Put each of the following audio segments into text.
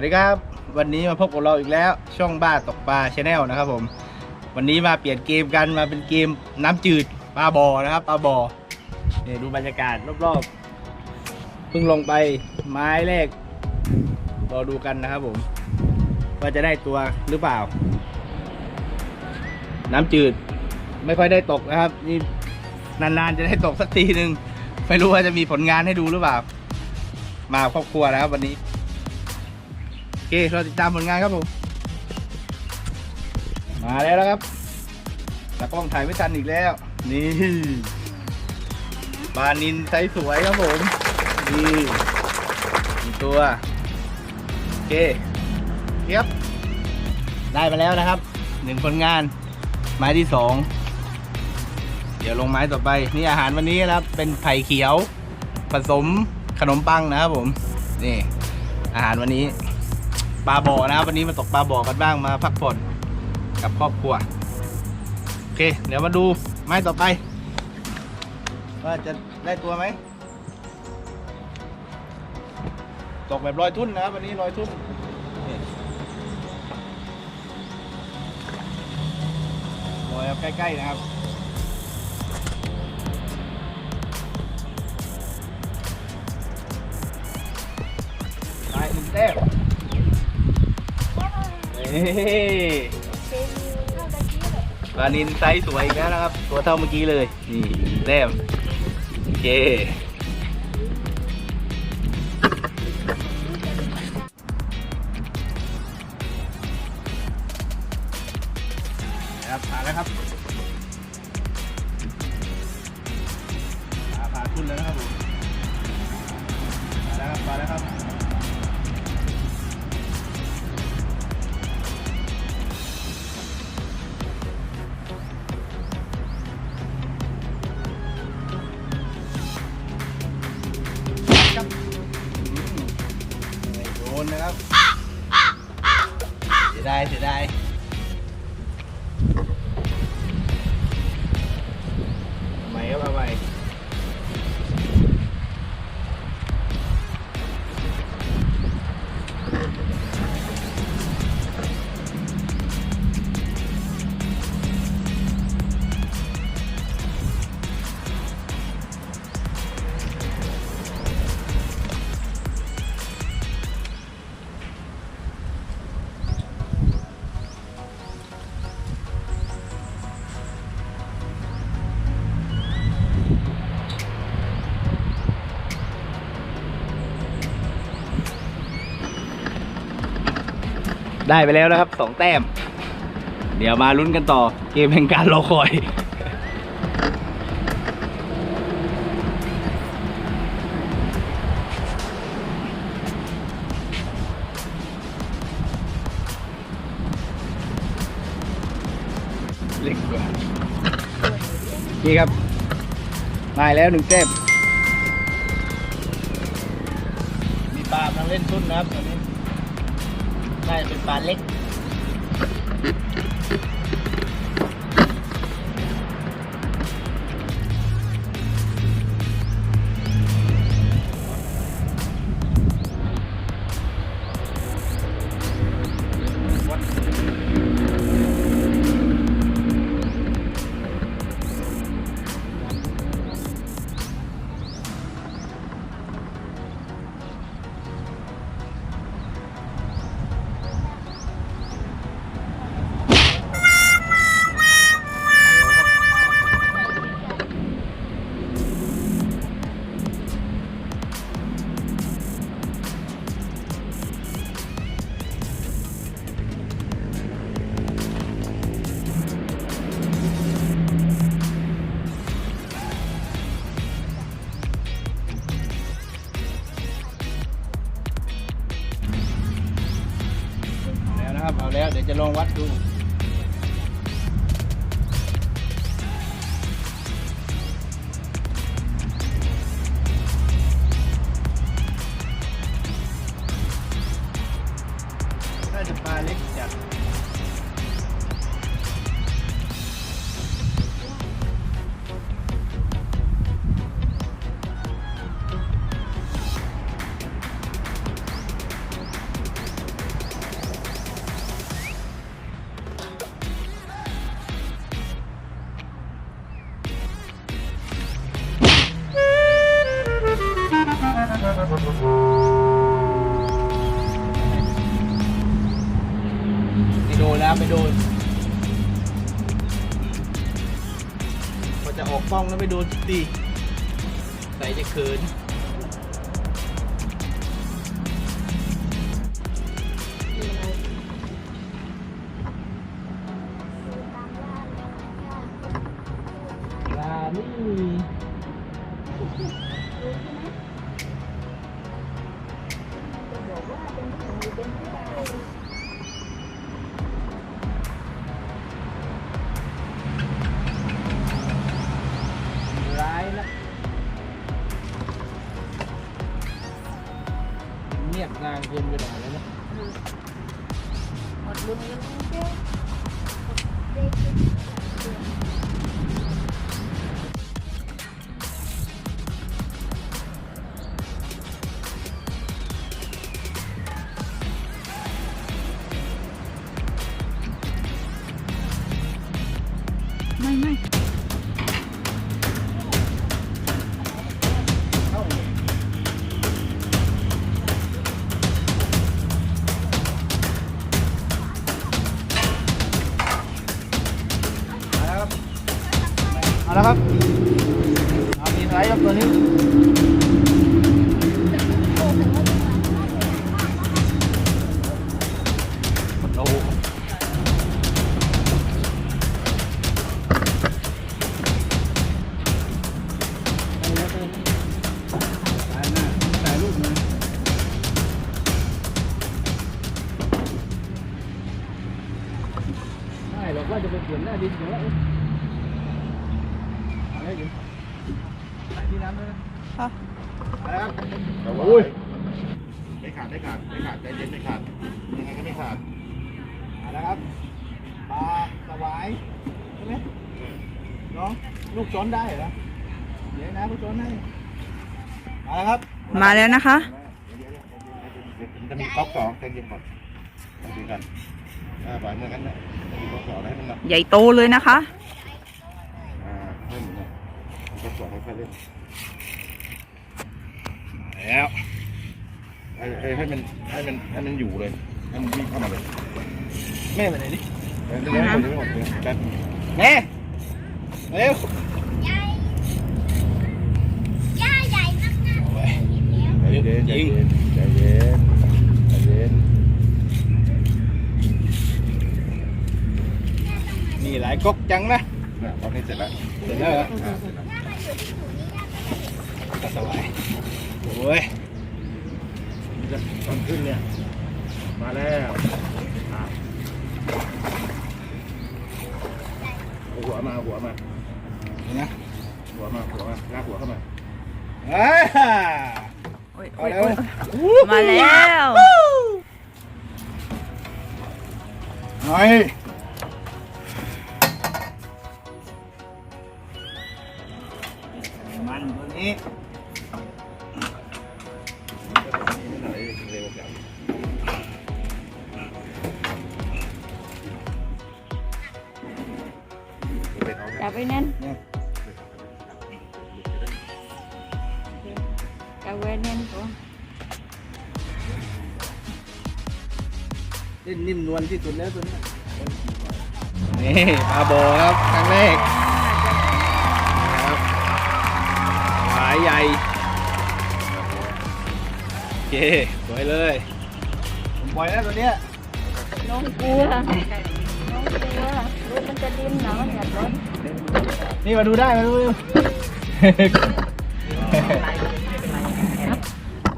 วัสดีครับ วันนี้มาพบกับเราอีกแล้ว ช่องบ้าตกปลาชาแนลนะครับผม วันนี้มาเปลี่ยนเกมกันมาเป็นเกมน้ำจืดปลาบอนะครับปลาบอเนี่ยดูบรรยากาศรอบๆเพิ่งลงไปไม้แรกรอดูกันนะครับผมว่าจะได้ตัวหรือเปล่า น้ำจืดไม่ค่อยได้ตกนะครับ นี่นานๆจะได้ตกสักทีหนึ่งไม่รู้ว่าจะมีผลงานให้ดูหรือเปล่า มาครอบครัวนะครับวันนี้ เคเราติดตามผลงานครับผม มาแล้วนะครับตากล้องถ่ายไม่ทันอีกแล้ว นี่ปลานินไซส์สวยครับผม นี่หนึ่งตัว โอเคเทียบ ได้มาแล้วนะครับ หนึ่งผลงาน ไม้ที่สอง เดี๋ยวลงไม้ต่อไป นี่อาหารวันนี้นะครับ เป็นไผ่เขียว ผสมขนมปังนะครับผม นี่ อาหารวันนี้ ปลาบ่อนะครับวันนี้มาตกปลาบ่อกันบ้างมาพักผ่อนกับครอบครัว โอเค เดี๋ยวมาดูไม้ต่อไป ว่าจะได้ตัวไหมตกแบบลอยทุ่นนะครับวันนี้ลอยทุ่นลอยใกล้ ๆ นะครับไปหนึ่งแต้ม นี่ปลานินไซส์สวยอีกแล้วนะครับ ตัวเท่าเมื่อกี้เลย นี่แต้มโอเค ได้ไปแล้วนะครับสองแต้ม เดี๋ยวมาลุ้นกันต่อเกมแห่งการรอคอย เล็กกว่านี่ครับ มาแล้วหนึ่งแต้มมีปลากำลังเล่นทุ่นนะครับตอนนี้ น่าจ ว เดี๋ยวจะลองวัด ไปโดนตีใส่จะเขิน เงียบ เอาละครับเอามีสไลด์ครับตัวนี้โอ้โหถ่ายรูปมาไม่หรอกว่าจะไปเปลี่ยนหน้าดินเดี๋ยวว่าเอ๊ะ เอาเลยดิใส่ที่น้ำด้วย นะค่ะเอาละครับแต่ว่าอุ้ยไม่ขาดไม่ขาดไม่ขาดใจเย็นไม่ขาดยังไงก็ไม่ขาดเอาละครับปลาสวายใช่ไหมน้องลูกช้อนได้เหรอเดี๋ยวนะลูกช้อนให้เอาละครับมาแล้วนะคะมันจะมีก๊อกสองใจเย็นก่อนใจเย็นกันอ่าบ่ายเมื่อกันนะมีก๊อกสองให้มันมาใหญ่โตเลยนะคะอ่าให้มันมาก๊อกสองค่อยๆเล่น แล้วให้ให้ให้มันให้มันให้มันอยู่เลยให้มันวิ่งเข้ามาเลยแม่ไปไหนดิแต่จะไม่หมดจะไม่หมดเลยแป๊บแม่เร็วย่าย่าใหญ่มากนะเอาไว้ใจเย็นใจเย็นใจเย็นใจเย็นนี่หลายก๊อกจังนะนะตอนนี้เสร็จแล้วเสร็จแล้วเหรออ่าเสร็จแล้วปลาสวาย โอ้ยจะตอนขึ้นเนี่ย มาแล้วอะเอาหัวมาเอาหัวมานี่นะหัวมาหัวมาลากหัวเข้ามาอ่าโอ้ยเอาโอ้ยแล้วโอ้ยมาแล้ว หน่อย จับไว้แน่นก่อนเล่นนิ่มนวลที่สุดแล้วตัวเนี้ยนี่ปลาโบครับครั้งแรกนะครับหลายใหญ่โอเคสวยเลยผมปล่อยแล้วตัวเนี้ยน้องกลัวน้องกลัวรถมันจะดิ้นหนาวอย่ารถนี่มาดูได้มาดูดู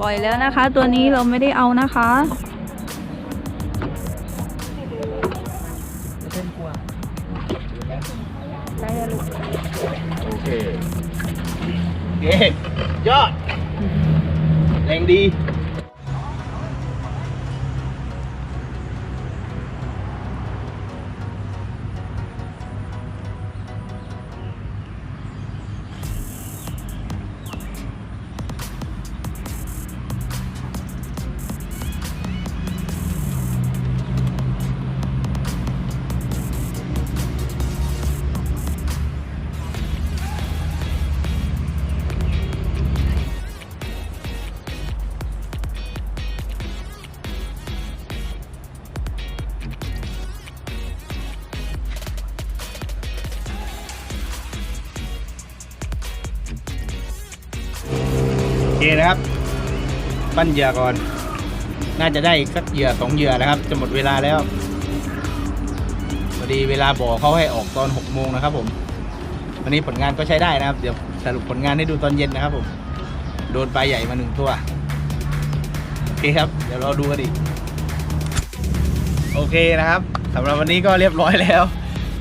ปล่อยแล้วนะคะ ตัวนี้เราไม่ได้เอานะคะได้แล้วลูกโอเคเย้ยอดแรงดี คนะครับ ปั้นเหยื่อก่อน น่าจะได้สักเหยื่อสองเหยื่อนะครับ จะหมดเวลาแล้วพอดีเวลาบ่อเขาให้ออกตอนหกโมงนะครับ ผมวันนี้ผลงานก็ใช้ได้นะครับ เดี๋ยวสรุปผลงานให้ดูตอนเย็นนะครับผมโดนปลาใหญ่มาหนึ่งตัวโอเคครับ เดี๋ยวเราดูกันอีกโอเคนะครับสำหรับวันนี้ก็เรียบร้อยแล้ว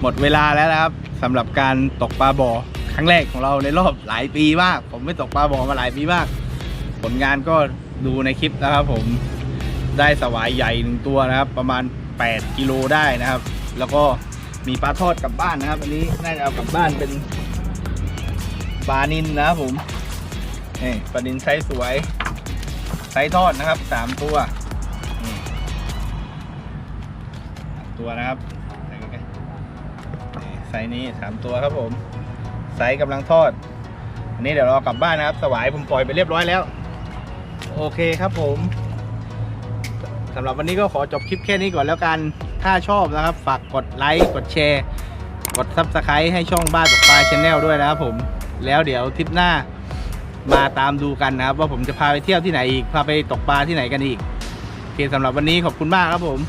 หมดเวลาแล้วนะครับสำหรับการตกปลาบ่อครั้งแรกของเราในรอบหลายปีมาก ผมไม่ตกปลาบ่อมาหลายปีมาก ผลงานก็ดูในคลิปนะครับผมได้สวายใหญ่หนึ่งตัวนะครับ ประมาณ 8 กิโลได้นะครับ แล้วก็มีปลาทอดกลับบ้านนะครับ อันนี้น่าจะเอากลับบ้านเป็นปลานินนะครับผมนี่ปลานินไซส์สวยไซส์ทอดนะครับสามตัวตัวนะครับใส่นี่ไซส์นี้สามตัวครับผมไซส์กำลังทอด อันนี้เดี๋ยวเรอากลับบ้านนะครับ สวายผมปล่อยไปเรียบร้อยแล้ว โอเคครับผมสำหรับวันนี้ก็ขอจบคลิปแค่นี้ก่อนแล้วกัน ถ้าชอบนะครับ ฝากกดไลค์กดแชร์ กดซับสไครต์ให้ช่องบ้านตกปลาชแนลด้วยนะครับผมแล้วเดี๋ยวทริปหน้ามาตามดูกันนะครับ ว่าผมจะพาไปเที่ยวที่ไหนอีก พาไปตกปลาที่ไหนกันอีกโอเคสำหรับวันนี้ขอบคุณมากครับผม